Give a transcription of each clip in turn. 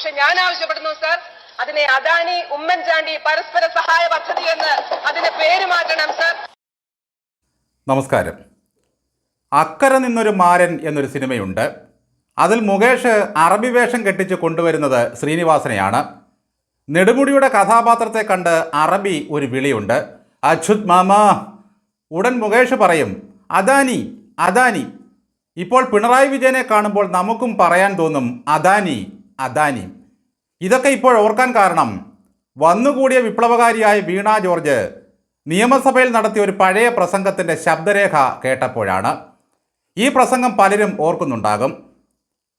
പക്ഷെ ഞാൻ ആവശ്യപ്പെടുന്നു സർ. അതിനെ അദാനി ഉമ്മൻചാണ്ടി പരസ്പര സഹായ പദ്ധതി എന്ന് അതിന് പേര് മാറ്റണം സർ. നമസ്കാരം. അക്കരെ നിന്നൊരു മാരൻ എന്നൊരു സിനിമയുണ്ട്. അതിൽ മുകേഷ് അറബി വേഷം കെട്ടിച്ച് കൊണ്ടുവരുന്നത് ശ്രീനിവാസനെയാണ്. നെടുമുടിയുടെ കഥാപാത്രത്തെ കണ്ട് അറബി ഒരു വിളിയുണ്ട്. അച്ഛുത് മാമ ഉടൻ മുകേഷ് പറയും അദാനി അദാനി. ഇപ്പോൾ പിണറായി വിജയനെ കാണുമ്പോൾ നമുക്കും പറയാൻ തോന്നും അദാനി. അദാനി. ഇതൊക്കെ ഇപ്പോൾ ഓർക്കാൻ കാരണം. വന്നുകൂടിയ വിപ്ലവകാരിയായ വീണ ജോർജ് നിയമസഭയിൽ നടത്തിയ ഒരു പഴയ പ്രസംഗത്തിന്റെ ശബ്ദരേഖ കേട്ടപ്പോഴാണ്. ഈ പ്രസംഗം പലരും ഓർക്കുന്നുണ്ടാകും.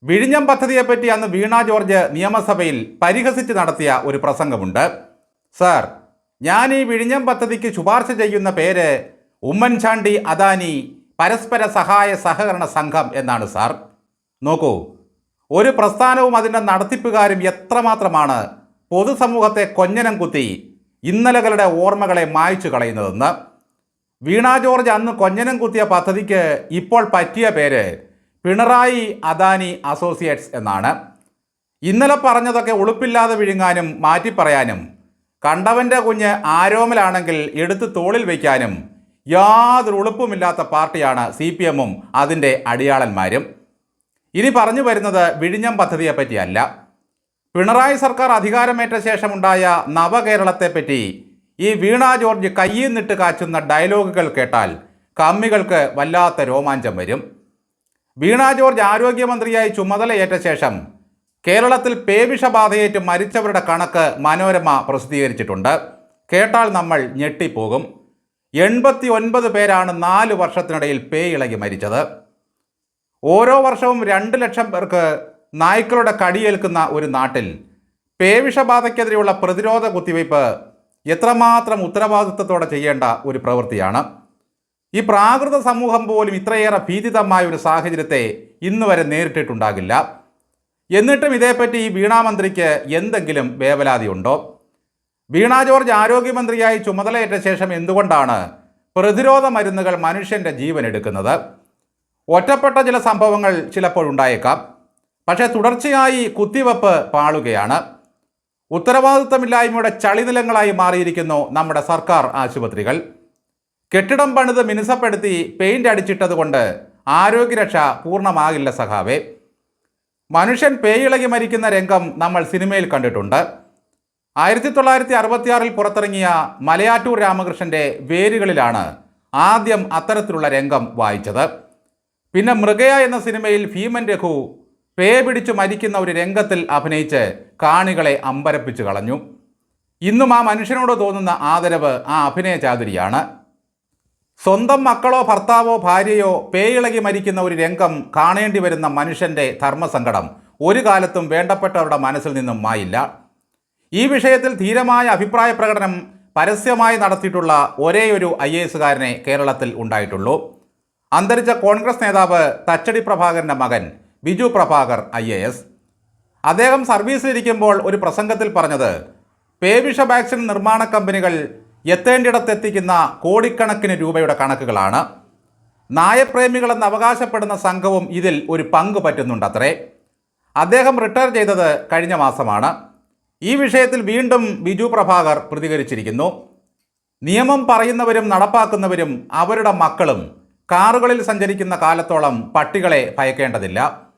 വിഴിഞ്ഞം പദ്ധതിയെപ്പറ്റി അന്ന് വീണ ജോർജ് നിയമസഭയിൽ പരിഹസിച്ച് നടത്തിയ ഒരു പ്രസംഗമുണ്ട്. സാർ ഞാൻ ഈ വിഴിഞ്ഞം പദ്ധതിക്ക് ശുപാർശ ചെയ്യുന്ന പേര് ഉമ്മൻചാണ്ടി അദാനി പരസ്പര സഹായ സഹകരണ സംഘം എന്നാണ് സാർ. നോക്കൂ ഒരു പ്രസ്ഥാനവും അതിന്റെ നടത്തിപ്പുകാരും എത്രമാത്രമാണ് പൊതുസമൂഹത്തെ കൊഞ്ഞനം കുത്തി ഇന്നലകളുടെ ഓർമ്മകളെ മായ്ച്ചു കളയുന്നതെന്ന്. വീണ ജോർജ് അന്ന് കൊഞ്ഞനം കുത്തിയ പദ്ധതിക്ക് ഇപ്പോൾ പറ്റിയ പേര് പിണറായി അദാനി അസോസിയേറ്റ്സ് എന്നാണ്. ഇന്നലെ പറഞ്ഞതൊക്കെ ഉളുപ്പില്ലാതെ വിഴുങ്ങാനും മാറ്റിപ്പറയാനും കണ്ടവന്റെ കുഞ്ഞ് ആരോമലാണെങ്കിൽ എടുത്ത് തോളിൽ വയ്ക്കാനും യാതൊരു ഉളുപ്പുമില്ലാത്ത പാർട്ടിയാണ് സി പി എമ്മും അതിന്റെ അടിയാളന്മാരും. ഇനി പറഞ്ഞു വരുന്നത് വിഴിഞ്ഞം പദ്ധതിയെ പറ്റിയല്ല പിണറായി സർക്കാർ അധികാരമേറ്റ ശേഷമുണ്ടായ നവകേരളത്തെപ്പറ്റി ഈ വീണ ജോർജ് കയ്യിൽ നിട്ട് കാച്ചുന്ന ഡയലോഗുകൾ കേട്ടാൽ കമ്മികൾക്ക് വല്ലാത്ത രോമാഞ്ചം വരും. വീണ ജോർജ് ആരോഗ്യമന്ത്രിയായി ചുമതലയേറ്റ ശേഷം കേരളത്തിൽ പേവിഷബാധയേറ്റ് മരിച്ചവരുടെ കണക്ക് മനോരമ പ്രസിദ്ധീകരിച്ചിട്ടുണ്ട്. കേട്ടാൽ നമ്മൾ ഞെട്ടിപ്പോകും. എൺപത്തി ഒൻപത് പേരാണ് നാല് വർഷത്തിനിടയിൽ പേയിളകി മരിച്ചത്. ഓരോ വർഷവും രണ്ട് ലക്ഷം പേർക്ക് നായ്ക്കളുടെ കടിയേൽക്കുന്ന ഒരു നാട്ടിൽ പേവിഷബാധയ്ക്കെതിരെയുള്ള പ്രതിരോധ കുത്തിവയ്പ് എത്രമാത്രം ഉത്തരവാദിത്വത്തോടെ ചെയ്യേണ്ട ഒരു പ്രവൃത്തിയാണ്. ഈ പ്രാകൃത സമൂഹം പോലും ഇത്രയേറെ ഭീതിതമായ ഒരു സാഹചര്യത്തെ ഇന്ന് വരെ നേരിട്ടിട്ടുണ്ടാകില്ല. എന്നിട്ടും ഇതേപ്പറ്റി ഈ വീണാമന്ത്രിക്ക് എന്തെങ്കിലും വേവലാതിയുണ്ടോ വീണ ജോർജ് ആരോഗ്യമന്ത്രിയായി ചുമതലയേറ്റ ശേഷം എന്തുകൊണ്ടാണ് പ്രതിരോധ മരുന്നുകൾ മനുഷ്യന്റെ ജീവൻ എടുക്കുന്നത്? ഒറ്റപ്പെട്ട ചില സംഭവങ്ങൾ ചിലപ്പോൾ ഉണ്ടായേക്കാം പക്ഷേ തുടർച്ചയായി കുത്തിവെപ്പ് പാളുകയാണ്. ഉത്തരവാദിത്തമില്ലായ്മയുടെ ചളിനിലങ്ങളായി മാറിയിരിക്കുന്നു നമ്മുടെ സർക്കാർ ആശുപത്രികൾ. കെട്ടിടം പണിത് മിനുസപ്പെടുത്തി പെയിന്റ് അടിച്ചിട്ടതുകൊണ്ട് ആരോഗ്യരക്ഷ പൂർണമാകില്ല സഖാവേ. മനുഷ്യൻ പേയിളകി മരിക്കുന്ന രംഗം നമ്മൾ സിനിമയിൽ കണ്ടിട്ടുണ്ട്. ആയിരത്തി തൊള്ളായിരത്തി അറുപത്തിയാറിൽ പുറത്തിറങ്ങിയ മലയാറ്റൂർ രാമകൃഷ്ണന്റെ വേരുകളിലാണ് ആദ്യം അത്തരത്തിലുള്ള രംഗം വായിച്ചത്. പിന്നെ മൃഗയ എന്ന സിനിമയിൽ ഭീമൻ രഘു പേ പിടിച്ചു മരിക്കുന്ന ഒരു രംഗത്തിൽ അഭിനയിച്ച് കാണികളെ അമ്പരപ്പിച്ചു കളഞ്ഞു. ഇന്നും ആ മനുഷ്യനോട് തോന്നുന്ന ആദരവ് ആ അഭിനയ ചാതുരിയാണ്. സ്വന്തം മക്കളോ ഭർത്താവോ ഭാര്യയോ പേയിളകി മരിക്കുന്ന ഒരു രംഗം കാണേണ്ടി വരുന്ന മനുഷ്യന്റെ ധർമ്മസങ്കടം ഒരു കാലത്തും വേണ്ടപ്പെട്ടവരുടെ മനസ്സിൽ നിന്നും മായില്ല. ഈ വിഷയത്തിൽ ധീരമായ അഭിപ്രായ പ്രകടനം പരസ്യമായി നടത്തിയിട്ടുള്ള ഒരേയൊരു ഐ എസുകാരനെ കേരളത്തിൽ ഉണ്ടായിട്ടുള്ളൂ. അന്തരിച്ച കോൺഗ്രസ് നേതാവ് തച്ചടി പ്രഭാകരന്റെ മകൻ Biju Prabhakar I A S. അദ്ദേഹം സർവീസിലിരിക്കുമ്പോൾ ഒരു പ്രസംഗത്തിൽ പറഞ്ഞത് പേവിഷ വാക്സിൻ നിർമ്മാണ കമ്പനികൾ എത്തേണ്ടിടത്തെത്തിക്കുന്ന കോടിക്കണക്കിന് രൂപയുടെ കണക്കുകളാണ്. നായപ്രേമികളെന്ന് അവകാശപ്പെടുന്ന സംഘവും ഇതിൽ ഒരു പങ്ക് പറ്റുന്നുണ്ടത്രേ. അദ്ദേഹം റിട്ടയർ ചെയ്തത് കഴിഞ്ഞ മാസമാണ്. ഈ വിഷയത്തിൽ വീണ്ടും ബിജു പ്രഭാകർ പ്രതികരിച്ചിരിക്കുന്നു. നിയമം പറയുന്നവരും നടപ്പാക്കുന്നവരും അവരുടെ മക്കളും കാറുകളിൽ സഞ്ചരിക്കുന്ന കാലത്തോളം പട്ടികളെ ഭയക്കേണ്ടതില്ല.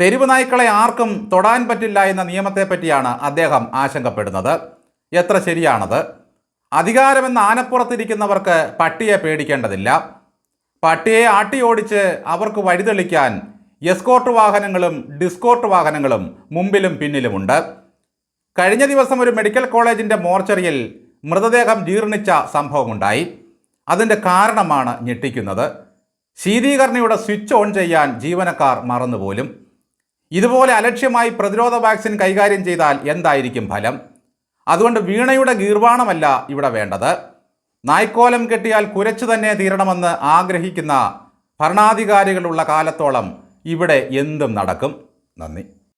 തെരുവ് നായ്ക്കളെ ആർക്കും തൊടാൻ പറ്റില്ല എന്ന നിയമത്തെപ്പറ്റിയാണ് അദ്ദേഹം ആശങ്കപ്പെടുന്നത്. എത്ര ശരിയാണത്? അധികാരമെന്ന ആനപ്പുറത്തിരിക്കുന്നവർക്ക് പട്ടിയെ പേടിക്കേണ്ടതില്ല. പട്ടിയെ ആട്ടി ഓടിച്ച് അവർക്ക് വഴിതെളിക്കാൻ എസ്കോർട്ട് വാഹനങ്ങളും ഡിസ്കോർട്ട് വാഹനങ്ങളും മുമ്പിലും പിന്നിലുമുണ്ട്. കഴിഞ്ഞ ദിവസം ഒരു മെഡിക്കൽ കോളേജിന്റെ മോർച്ചറിയിൽ മൃതദേഹം ജീർണിച്ച സംഭവമുണ്ടായി. അതിന്റെ കാരണമാണ് ഞെട്ടിക്കുന്നത്. ശീതീകരണയുടെ സ്വിച്ച് ഓൺ ചെയ്യാൻ ജീവനക്കാർ മറന്നുപോലും. ഇതുപോലെ അലക്ഷ്യമായി പ്രതിരോധ വാക്സിൻ കൈകാര്യം ചെയ്താൽ എന്തായിരിക്കും ഫലം? അതുകൊണ്ട് വീണയുടെ ഗീർവാണമല്ല ഇവിടെ വേണ്ടത്. നായ്ക്കോലം കെട്ടിയാൽ കുരച്ചു തന്നെ തീരണമെന്ന് ആഗ്രഹിക്കുന്ന ഭരണാധികാരികളുള്ള കാലത്തോളം ഇവിടെ എന്തും നടക്കും. നന്ദി.